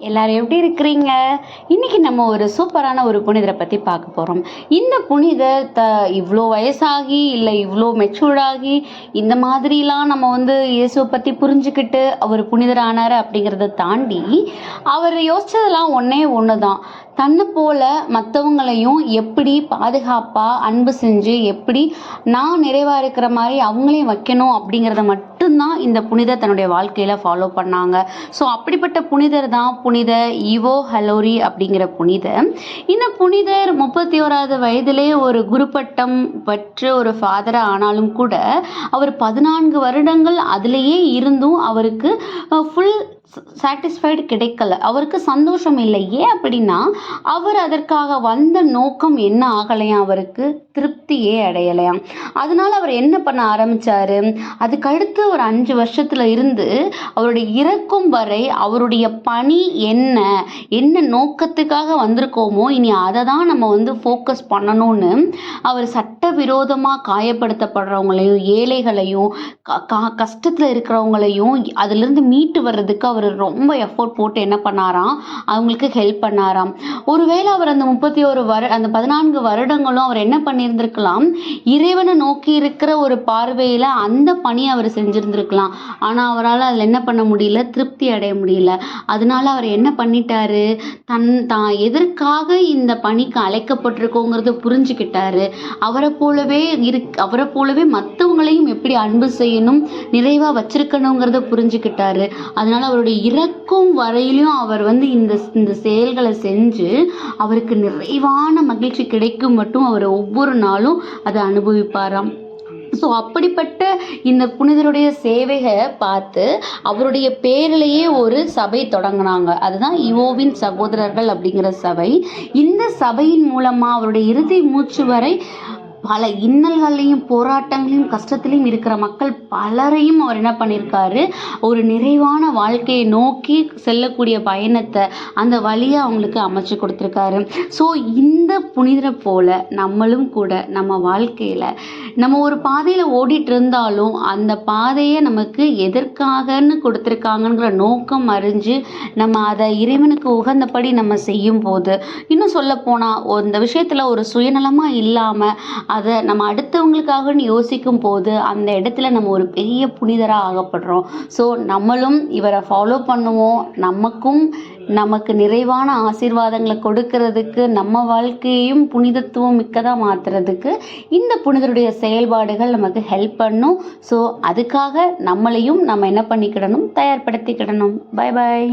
எல்லாரும் எப்படி இருக்கிறீங்க? இன்னைக்கு நம்ம ஒரு சூப்பரான ஒரு புனிதரை பற்றி பார்க்க போகிறோம் இந்த புனிதர் த இவ்வளோ வயசாகி இல்லை இவ்வளோ மெச்சூர்டாகி இந்த மாதிரிலாம் நம்ம வந்து இயேசுவை பற்றி புரிஞ்சுக்கிட்டு அவர் புனிதரானார் அப்படிங்கிறத தாண்டி அவர் யோசிச்சதெல்லாம் ஒன்றே ஒன்று தான் தன்னை போல மற்றவங்களையும் எப்படி பாதுகாப்பாக அன்பு செஞ்சு எப்படி நான் நிறைவாக இருக்கிற மாதிரி அவங்களையும் வைக்கணும் அப்படிங்கிறத மட்டும்தான் இந்த புனிதர் தன்னுடைய வாழ்க்கையில் ஃபாலோ பண்ணாங்க. ஸோ அப்படிப்பட்ட புனிதர் தான் புனித ஈவோ ஹலோரி அப்படிங்கிற புனிதர். இந்த புனிதர் முப்பத்தி ஓராவது வயதிலே ஒரு குருப்பட்டம் பெற்று ஒரு ஃபாதராக ஆனாலும் கூட அவர் பதினான்கு வருடங்கள் அதிலேயே இருந்தும் அவருக்கு ஃபுல் சாட்டிஸ்ஃபைடு கிடைக்கல. அவருக்கு சந்தோஷம் இல்லை. ஏன் அப்படின்னா அவர் அதற்காக வந்த நோக்கம் என்ன ஆகலையாம் அவருக்கு திருப்தியே அடையலையாம். அதனால அவர் என்ன பண்ண ஆரம்பிச்சாரு? அதுக்கடுத்து ஒரு அஞ்சு வருஷத்துல இருந்து அவருடைய இறக்கும் வரை அவருடைய பணி என்ன? என்ன நோக்கத்துக்காக வந்திருக்கோமோ இனி அதை தான் நம்ம வந்து ஃபோக்கஸ் பண்ணணும்னு அவர் சட்டவிரோதமாக காயப்படுத்தப்படுறவங்களையும் ஏழைகளையும் க க- இருக்கிறவங்களையும் அதிலிருந்து மீட்டு வர்றதுக்கு அவர் ரொம்ப எஃபோர்ட் போட்டு என்ன பண்ணாராம்? அவங்களுக்கு ஹெல்ப் பண்ணாராம். ஒருவேளை அவர் அந்த முப்பத்தி ஒரு வரு அந்த பதினான்கு வருடங்களும் அவர் என்ன பண்ணியிருந்திருக்கலாம் இறைவனை நோக்கி இருக்கிற ஒரு பார்வையில் அந்த பணியை அவர் செஞ்சுருந்துருக்கலாம். ஆனால் அவரால் அதில் என்ன பண்ண முடியல? திருப்தி அடைய முடியல. அதனால அவர் என்ன பண்ணிட்டாரு? தன் தான் எதற்காக இந்த பணிக்கு அழைக்கப்பட்டிருக்கோங்கிறத புரிஞ்சுக்கிட்டாரு. அவரை போலவே இரு அவரை போலவே மற்றவங்களையும் எப்படி அன்பு செய்யணும் நிறைவாக வச்சிருக்கணுங்கிறத புரிஞ்சுக்கிட்டாரு. அதனால அவருடைய இறக்கும் வரையிலும் அவர் வந்து இந்த இந்த செயல்களை செஞ்சு அவருக்கு நிறைவான மகிழ்ச்சி கிடைக்கும் மட்டும் அவர் ஒவ்வொரு நாளும் அதை அனுபவிப்பாராம். ஸோ அப்படிப்பட்ட இந்த புனிதருடைய சேவையை பார்த்து அவருடைய பேரிலேயே ஒரு சபை தொடங்கினாங்க. அதுதான் இவோவின் சகோதரர்கள் அப்படிங்கிற சபை. இந்த சபையின் மூலமாக அவருடைய இறுதி மூச்சு வரை பல இன்னல்களையும் போராட்டங்களையும் கஷ்டத்திலையும் இருக்கிற மக்கள் பலரையும் அவர் என்ன பண்ணியிருக்காரு ஒரு நிறைவான வாழ்க்கையை நோக்கி செல்லக்கூடிய பயணத்தை அந்த வழியை அவங்களுக்கு அமைச்சு கொடுத்துருக்காரு. ஸோ இந்த புனிதரை போல நம்மளும் கூட நம்ம வாழ்க்கையில் நம்ம ஒரு பாதையில் ஓடிட்டு இருந்தாலும் அந்த பாதையை நமக்கு எதற்காகன்னு கொடுத்துருக்காங்கங்கிற நோக்கம் அறிஞ்சு நம்ம அதை இறைவனுக்கு உகந்தபடி நம்ம செய்யும் போது இன்னும் சொல்ல போனால் இந்த விஷயத்தில் ஒரு சுயநலமாக இல்லாமல் அதை நம்ம அடுத்தவங்களுக்காகன்னு யோசிக்கும் போது அந்த இடத்துல நம்ம ஒரு பெரிய புனிதராக ஆகப்படுறோம். ஸோ நம்மளும் இவரை ஃபாலோ பண்ணுவோம். நமக்கும் நமக்கு நிறைவான ஆசீர்வாதங்களை கொடுக்கறதுக்கு நம்ம வாழ்க்கையையும் புனிதத்துவம் மிக்கதாக மாற்றுறதுக்கு இந்த புனிதருடைய செயல்பாடுகள் நமக்கு ஹெல்ப் பண்ணும். ஸோ அதுக்காக நம்மளையும் நம்ம என்ன பண்ணிக்கிடணும்? தயார்படுத்திக்கிடணும். Bye bye